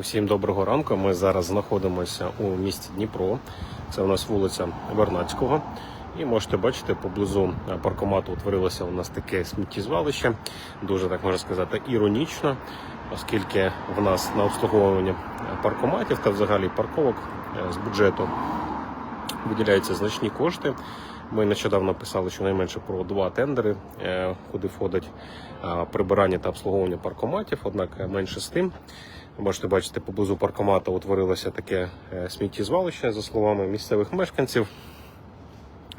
Усім доброго ранку. Ми зараз знаходимося у місті Дніпро. Це у нас вулиця Вернацького. І можете бачити, поблизу паркомату утворилося у нас таке сміттєзвалище. Дуже так можна сказати, іронічно, оскільки в нас на обслуговування паркоматів та взагалі парковок е, з бюджету виділяються значні кошти. Ми нещодавно писали щонайменше про два тендери, е, куди входить прибирання та обслуговування паркоматів. Однак е, менше з тим. Ви Можете бачити, поблизу паркомата утворилося таке е, сміттєзвалище, за словами місцевих мешканців.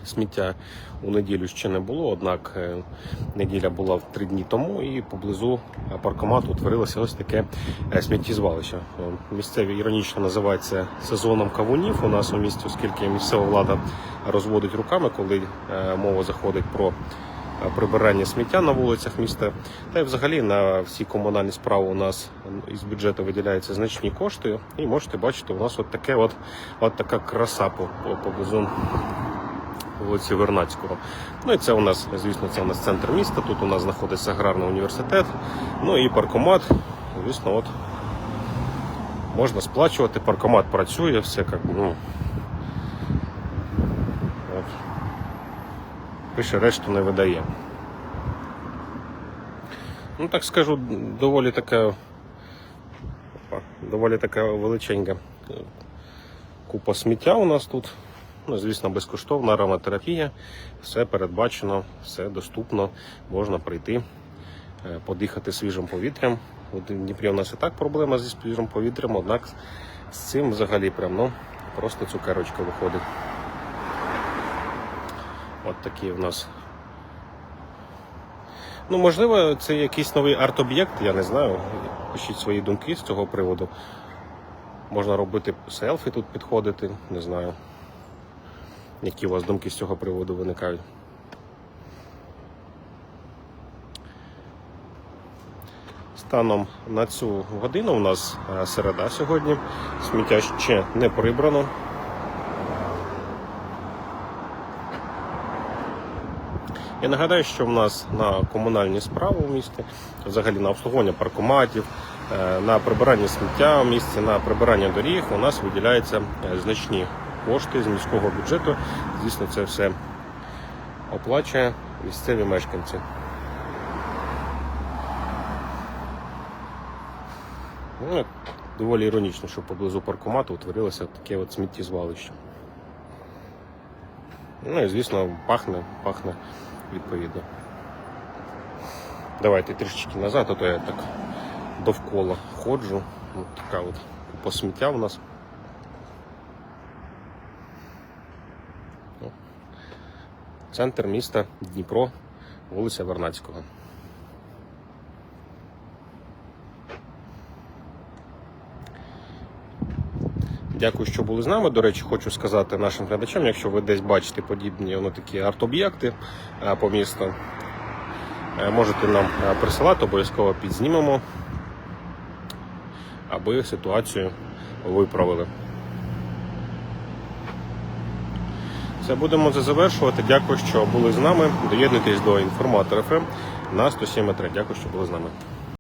Сміття у неділю ще не було, однак е, неділя була три дні тому, і поблизу е, паркомату утворилося ось таке сміттєзвалище. Місцеві іронічно називається сезоном кавунів у нас у місті, оскільки місцева влада розводить руками, коли мова заходить про прибирання сміття на вулицях міста. Та й взагалі на всі комунальні справи у нас із бюджету виділяються значні кошти. І можете бачити, у нас от таке от, от така краса по- по- поблизу вулиці Вернацького. Ну і це у нас, звісно, це у нас центр міста. Тут у нас знаходиться аграрний університет. Ну і паркомат. Звісно, от можна сплачувати, паркомат працює, все як ну. Пише, решту не видає. Ну так скажу, доволі така опа, доволі така величенька е, купа сміття у нас тут. Ну, звісно, безкоштовна ароматерапія. Все передбачено, все доступно, можна прийти, е, подихати свіжим повітрям. В Дніпрі у нас і так проблема зі свіжим повітрям, однак з цим взагалі прям, ну, просто цукерочка виходить. От такі в нас. Ну, можливо, це якийсь новий арт-об'єкт, я не знаю. Пишіть свої думки з цього приводу. Можна робити селфі тут підходити, не знаю. Які у вас думки з цього приводу виникають? Станом на цю годину у нас е, середа сьогодні. Сміття ще не прибрано. Я нагадаю, що в нас на комунальні справи у місті, взагалі на обслуговування паркоматів, е, на прибирання сміття в місті, на прибирання доріг у нас виділяються е, значні кошти з міського бюджету. Звісно, це все оплачує місцеві мешканці. Ну, доволі іронічно, що поблизу паркомату утворилося таке от сміттєзвалище. Ну і звісно, пахне, пахне відповідно. Давайте трішечки назад, а то я так довкола ходжу. От така от купа сміття у нас. Центр міста Дніпро, вулиця Вернацького. Дякую, що були з нами. До речі, хочу сказати нашим глядачам, якщо ви десь бачите подібні воно такі арт-об'єкти е, по місту, е, можете нам е, присилати, обов'язково підзнімемо, аби ситуацію виправили. Це будемо це завершувати. Дякую, що були з нами. Доєднуйтесь до інформатора ФМ на 107.3. Дякую, що були з нами.